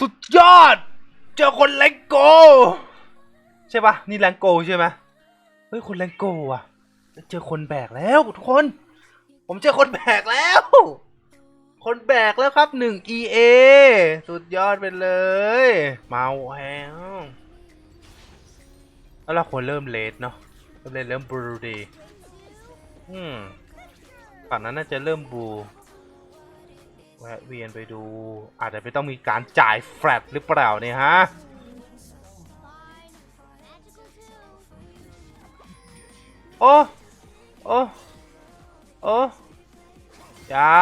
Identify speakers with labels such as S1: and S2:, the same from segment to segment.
S1: สุดยอด เจอคนแรงโก ใช่ปะนี่แรงโกใช่ไหมเฮ้ย คนแรงโกอะ เจอคนแบกแล้วทุกคน ผมเจอคนแบกแล้ว คนแบกแล้วครับหนึ่ง EA สุดยอดไปเลยมาแววแล้วเราควรเริ่มเลดเนาะเริ่มเลดเริ่มบลูดี อืมฝั่งนั้นน่าจะเริ่มบู แวะเวียนไปดู อาจจะไม่ต้องมีการจ่ายแฟลตหรือเปล่าเนี่ยฮะโอ้โอ้โอ้จ้า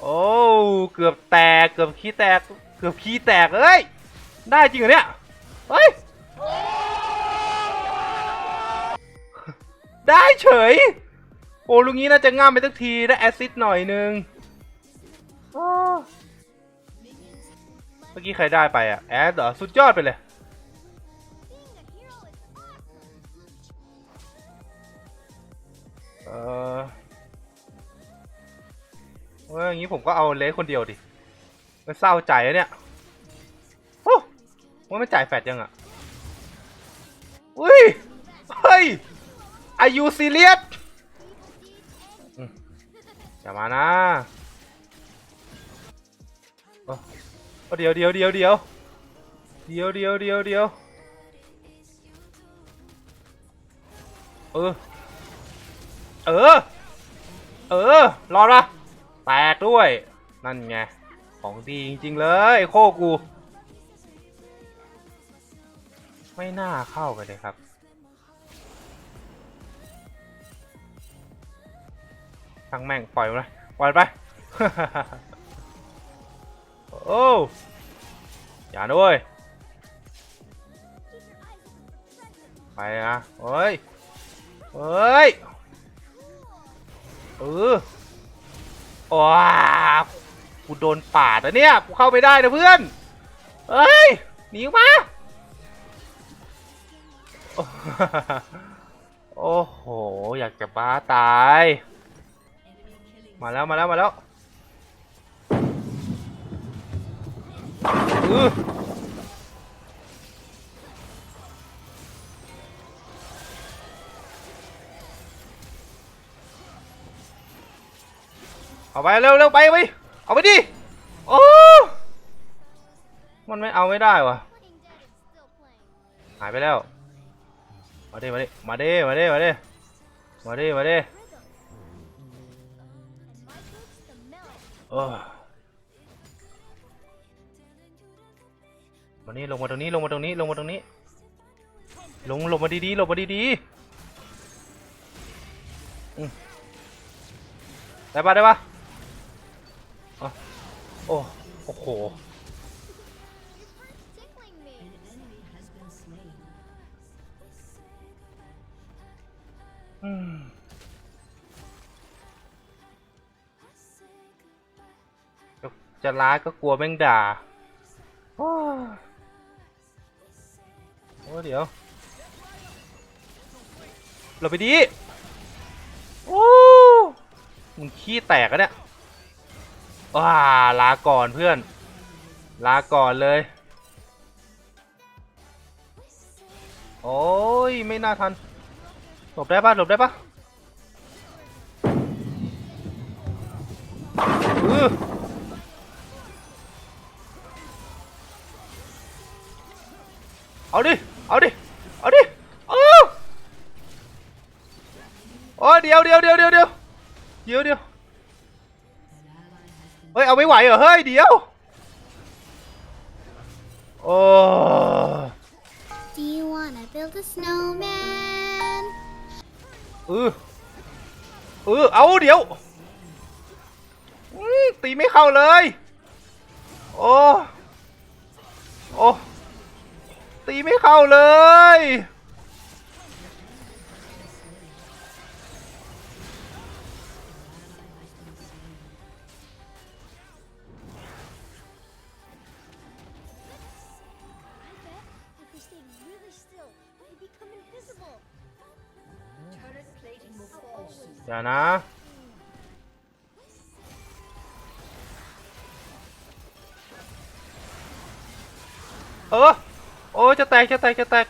S1: โอ้เกือบแตกเกือบขี้แตกเกือบขี้แตกเอ้ยได้จริงเหรอเนี่ยเฮ้ยได้เฉย โอ้ลุงนี้น่าจะง่ามไปสักทีได้แอซซิดหน่อยนึง เมื่อกี้ใครได้ไปอะ แอดเหรอ สุดยอดไปเลย เออเอออย่างนี้ผมก็เอาเลสคนเดียวดิ มันเศร้าใจอะเนี่ยโอ้ว่าไม่จ่ายแฟดยังอะ อุ้ย เฮ้ยอายุซีเรียสอย่ามานะ โอ้โอ้เดี๋ยวเดี๋ยวเดี๋ยวเดี๋ยวเดี๋ยวเดี๋ยวเดี๋ยวเดี๋ยวเออ เออ เออ รอดปะแตกด้วย นั่นไง ของดีจริง ๆ เลยโคกู ไม่น่าเข้าไปเลยครับทั้งแม่งปล่อยไปปล่อยไป โอ้อย่าด้วยไปนะเฮ้ยเฮ้ยเออว้ากูโดนปาดนะเนี่ยกูเข้าไม่ได้นะเพื่อนเฮ้ยหนีมาโอ้โห อยากจะบ้าตาย มาแล้วมาแล้วมาแล้ว เอาไปเร็วเร็วไปไปเอาไปดิโอ้มันไม่เอาไม่ได้วะหายไปแล้ว มาดิมาดิมาดิมาดิมาดิมาดิมาดิเอ มานี่ลงมาตรงนี้ลงมาตรงนี้ลงมาตรงนี้ ลงลงมาดีๆลงมาดีๆได้ปะได้ปะอะโอ้โอ้โหอืมจะร้ายก็กลัวแม่งด่า อ้ยโอ้เดี๋ยวเราไปดีโอ้มึงขี้แตกอะเนี่ยว้าลาก่อนเพื่อน ลาก่อนเลย โอ้ย ไม่น่าทันหลบได้ปะหลบได้ปะเอาดิ เอาดิ เอาดิโอ้โอ้เดี๋ยวเดี๋ยวเดี๋ยวเดี๋ยวเดี๋ยวเดี๋ยวเดี๋ยวเฮ้ย เอาไม่ไหวเหรอ เฮ้ย เดี๋ยว โอ้
S2: Do you wanna build a snowman?
S1: เออเออเอาเดี๋ยวอื้อตีไม่เข้าเลย โอ้ โอ้ ตีไม่เข้าเลย อย่านะเออ โอ้จะแตกจะแตกจะแตก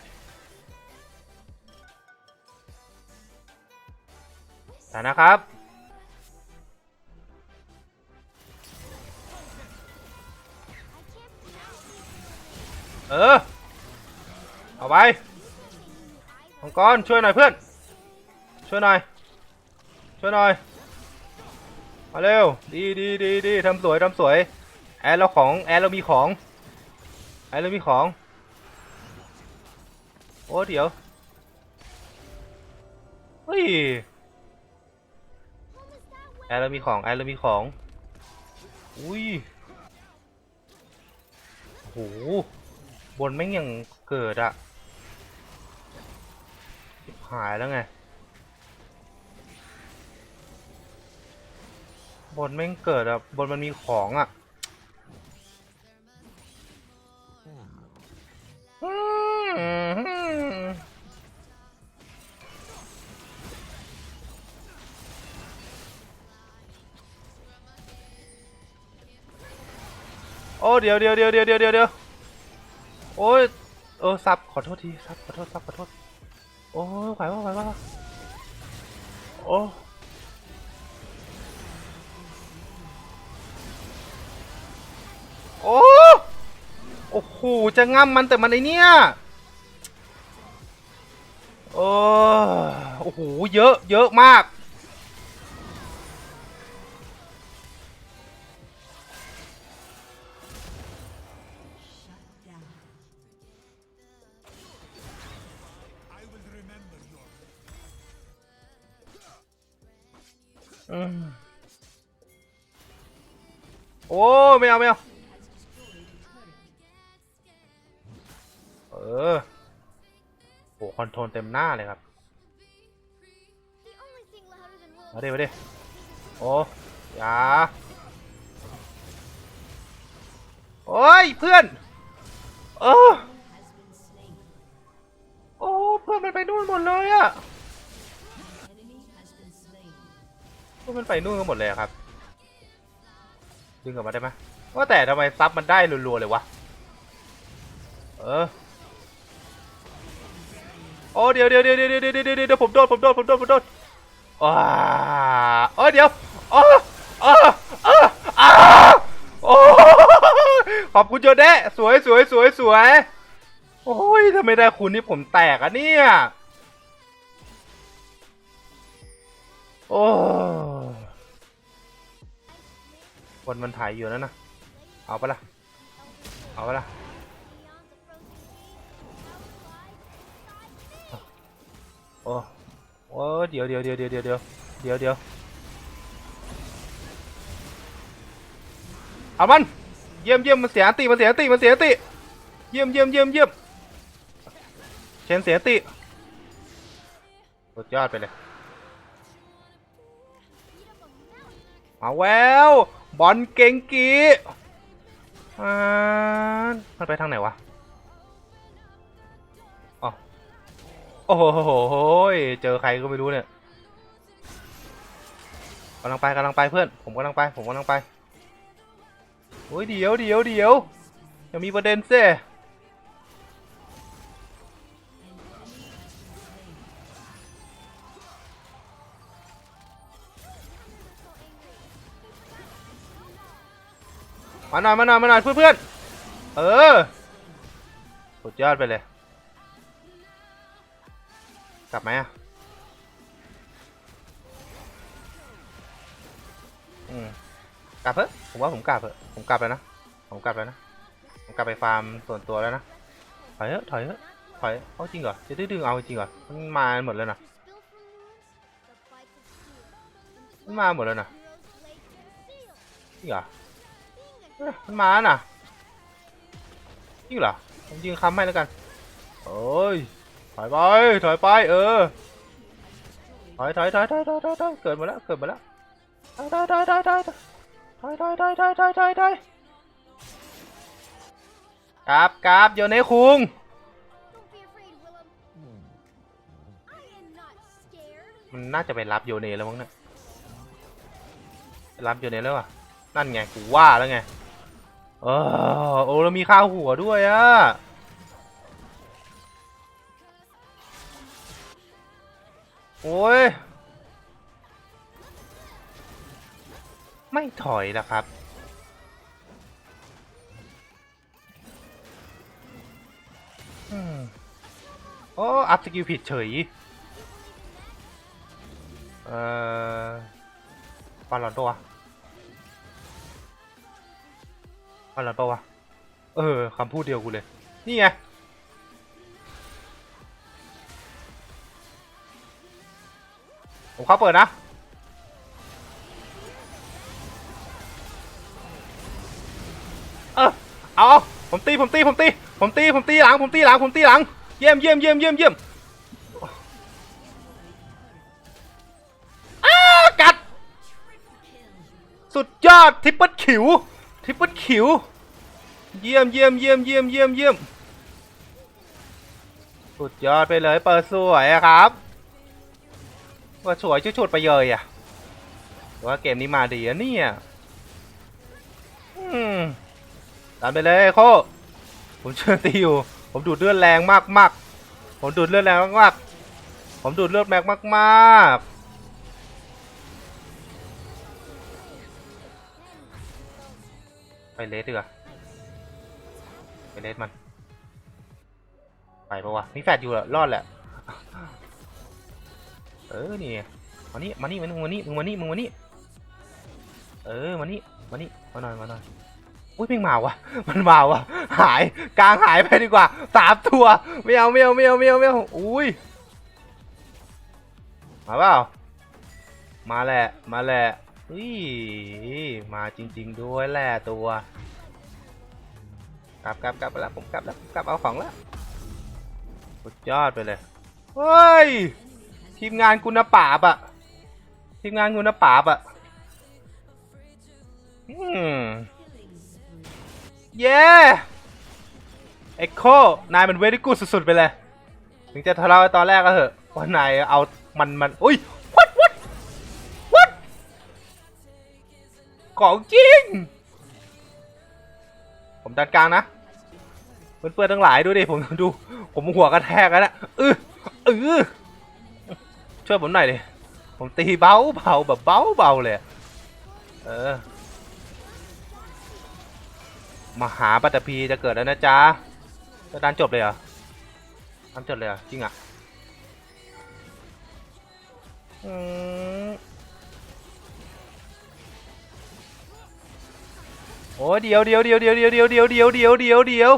S1: แต่นะครับ เออ เอาไปมังกรช่วยหน่อยเพื่อน ช่วยหน่อย ช่วยหน่อย มาเร็ว ดีดีดีดีทำสวยทำสวย แอรเราของ แอรเรามีของ แอรเรามีของ อ้เดี๋ยว เฮ้ยแอร์เรามีของแอร์เรามีของ อุ้ยโหบนแม่งยังเกิดอะหายแล้วไง บนแม่งเกิดอะบนมันมีของอะ โอ้เดี๋ยวเดี๋ยวเดี๋ยวเดี๋ยวเดี๋ยวเดี๋ยวโอ้ยเออซับขอโทษทีซับขอโทษซับขอโทษโอ้ยไหววะไหววะโอ้โอ้โอ้โหจะง่ำมันแต่มันไอเนี้ยโอ้โอ้โหเยอะเยอะมาก โอ้ไม่เอาไม่เอาเออโหคอนโทรลเต็มหน้าเลยครับมาดิมาดิโอ้อยาโอ้ยเพื่อนเออโอ้เพื่อนมันไปนู่นหมดเลยอะ พื่อนมันไปนู่นกันหมดเลยอะครับ ดึงกลับมาได้ไหมว่าแต่ทำไมซับมันได้รัวๆเลยวะ เออ โอ้เดี๋ยวเดี๋ยวเดี๋ยวเดี๋ยวเดี๋ยวเดี๋ยวเดี๋ยวผมโดนผมโดนผมโดนผมโดนว้าโอ้เดี๋ยวโอ้โอ้โอ้โอ้ขอบคุณโจเดะสวยสวยสวยสวย โอ้ยถ้าไมได้คุณนี่ผมแตกอะเนี่ย โอ้คนมันถ่ายอยู่นั่นนะ เอาปะล่ะ เอาปะล่ะ โอ้โอ้เดี๋ยวเดี๋ยวเดี๋ยวเดี๋ยวเดี๋ยวเดี๋ยวเดี๋ยวเดี๋ยวเอามัน เยี่ยมเยี่ยมมันเสียติมันเสียติมันเสียติ เยี่ยมเยี่ยมเยี่ยมเยี่ยมเชนเสียติสุดยอดไปเลย มาแววบอลเก่งกีอ่ามันไปทางไหนวะอ๋อโอ้โหเจอใครก็ไม่รู้เนี่ยกำลังไปกำลังไปเพื่อน ผมกำลังไปผมกำลังไปโอ้ยเดี๋ยวเดี๋ยวเดี๋ยวยังมีประเด็นเซ่ มาหน่อยมาหน่อยมาหน่อยเพื่อนเพื่อนๆเออสุดยอดไปเลย กลับไหมอะอืมกลับเถอะผมว่าผมกลับเถอะผมกลับแล้วนะผมกลับแล้วนะผมกลับไปฟาร์มส่วนตัวแล้วนะถอยเถอะถอยเถอะถอยเอาจริงเหรอจะได้ดึงเอาจริงเหรอมันมาหมดแล้วนะมันมาหมดแล้วนะจริงเหรอ มันมาน่ะจริงเหรอผมยิงคำให้แล้วกันโอ้ยถอยไปถอยไปเออถอยถอยถอยถอยถอยถอยถอยเกิดมาแล้วเกิดมาแล้วถอยถอยถอยถอยถอยถอยถอยถอยถอยถอยถอยถอยกราบกราบโยเนคุงมันน่าจะไปรับโยเนแล้วมั้งเนี่ยรับโยเนแล้วอะนั่นไงกูว่าแล้วไง โอ้เรามีข้าวหัวด้วยอะโอ้ย ไม่ถอยนะครับ โอ้อัพสกิลผิดเฉย เอ่อปาลอนตัว อะปาหลอนตัวะ เออคำพูดเดียวกูเลย นี่ไง ผมเข้าเปิดนะ เออ เอา ผมตี ผมตี ผมตี ผมตี ผมตีหลัง ผมตีหลัง ผมตีหลัง เยี่ยมเยี่ยมเยี่ยมเยี่ยมเยี่ยมอ้ากัดสุดยอด ทิปเปิลขิว ทริปเปิลขิว เยี่ยมเยี่ยมเยี่ยมเยี่ยมเยี่ยมเยี่ยมสุดยอดไปเลยเปิดสวยครับเปิดสวยชุดๆไปเลยอะว่าเกมนี้มาดีอะเนี่ยอืมตามไปเลยโคผมเชื่อตีอยู่ ผมดูดเลือดแรงมากมากๆ ผมดูดเลือดแรงมากมากๆผมดูดเลือดแรงมากมากๆ เลสดีกว่าไปเลสมัน ไปปะวะมีแฟดอยู่เหรอรอดแหละ เออนี่มานี่มานี่มึงมานี่มึงมานี่มึงมานี่เออมานี่มานี่มาหน่อยมาหน่อยอุ้ยเพ่งมาวะมันมาวะหายกลางหายไปดีกว่าสามตัวไม่เอาไม่เอาไม่เอาไม่เอาไม่เอาอุ้ยมาเปล่ามาแหละมาแหละ อุ้ยมาจริง ๆ ด้วยแหละตัวกลับกลับกลับแล้วผมกลับแล้วผมกลับเอาของแล้วสุดยอดไปเลยเฮ้ยทีมงานคุณป่าบอะทีมงานคุณป่าบอะอืมเย้เอ็กโคนายมันเวรี่กูสุดๆไปเลย ถึงจะทะเลาะตอนแรกก็เถอะว่านายเอามันมันอุ้ย ของจริง ผมดันกลางนะเพื่อนๆทั้งหลายดูดิผมดู ผมหัวกระแทกแล้วนะเออเออช่วยผมหน่อยดิผมตีเบาเบาแบบเบาเบาเลยเออมหาปัตตภีจะเกิดแล้วนะจ๊ะจะดันจบเลยเหรอดันจบเลยเหรอจริงอะอืม อ้ยเดี๋ยวเดี๋ยวเดี๋ยวเดี๋ยวเดี๋ยวเดี๋ยวเดี๋ยวเดี๋ยวเดี๋ยวเดี๋ยวเดี๋ยว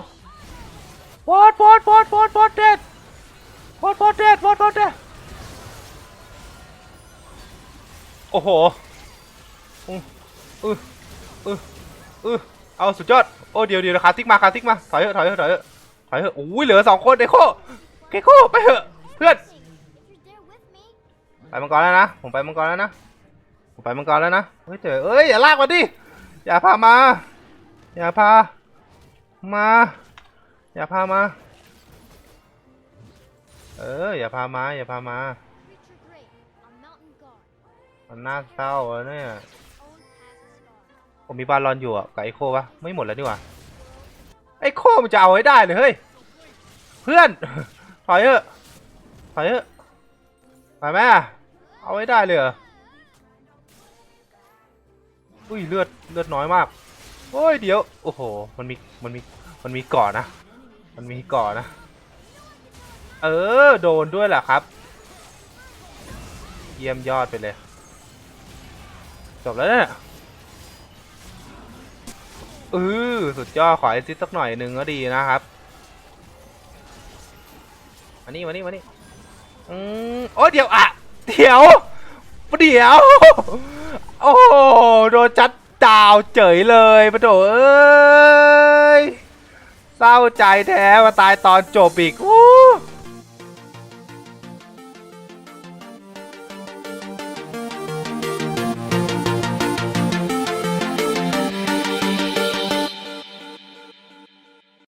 S1: วอดวอดวอดวอดวอดเด็ดวอดวอดเด็ดวอดวอดเด็ดโอ้โหอืออืออือเอาสุดยอด โอ้เดี๋ยวเดี๋ยวคาติ๊กมาคาติ๊กมา ถอยเถอะถอยเถอะถอยเถอะถอยเถอะโอ้ยเหลือสองคนเดโคเกโคไปเถอะเพื่อน ไปมังกรแล้วนะ ผมไปมังกรแล้วนะ ผมไปมังกรแล้วนะ เฮ้ยเจ๋อเอ้ยอย่าลากมาดิ อย่าพามา อย่าพา มา อย่าพามา เออ อย่าพามา อย่าพามา มันน่าเศร้าเนี่ย ผมมีบาลอนอยู่อะกับไอโคปะไม่หมดแล้วนี่หว่า ไอโคมันจะเอาให้ได้เลยเฮ้ย เพื่อน ถอยเถอะ ถอยเถอะไปแม่เอาให้ได้เลยเหรอ อุ้ยเลือดเลือดน้อยมาก โอ้ยเดี๋ยว โอ้โห มันมี มันมี มันมีก่อนนะมันมีก่อนนะ เออ โดนด้วยแหละครับ เยี่ยมยอดไปเลย จบแล้วเนี่ยเออสุดยอด ขอไอซิสสักหน่อยหนึ่งก็ดีนะครับมานี่มานี่มานี่อืมโอ้เดี๋ยวอะเดี๋ยว เดี๋ยว โอ้โดนจัด ดาวเฉยเลยปะโถเอ้ย เศร้าใจแท้มาตายตอนจบอีกโ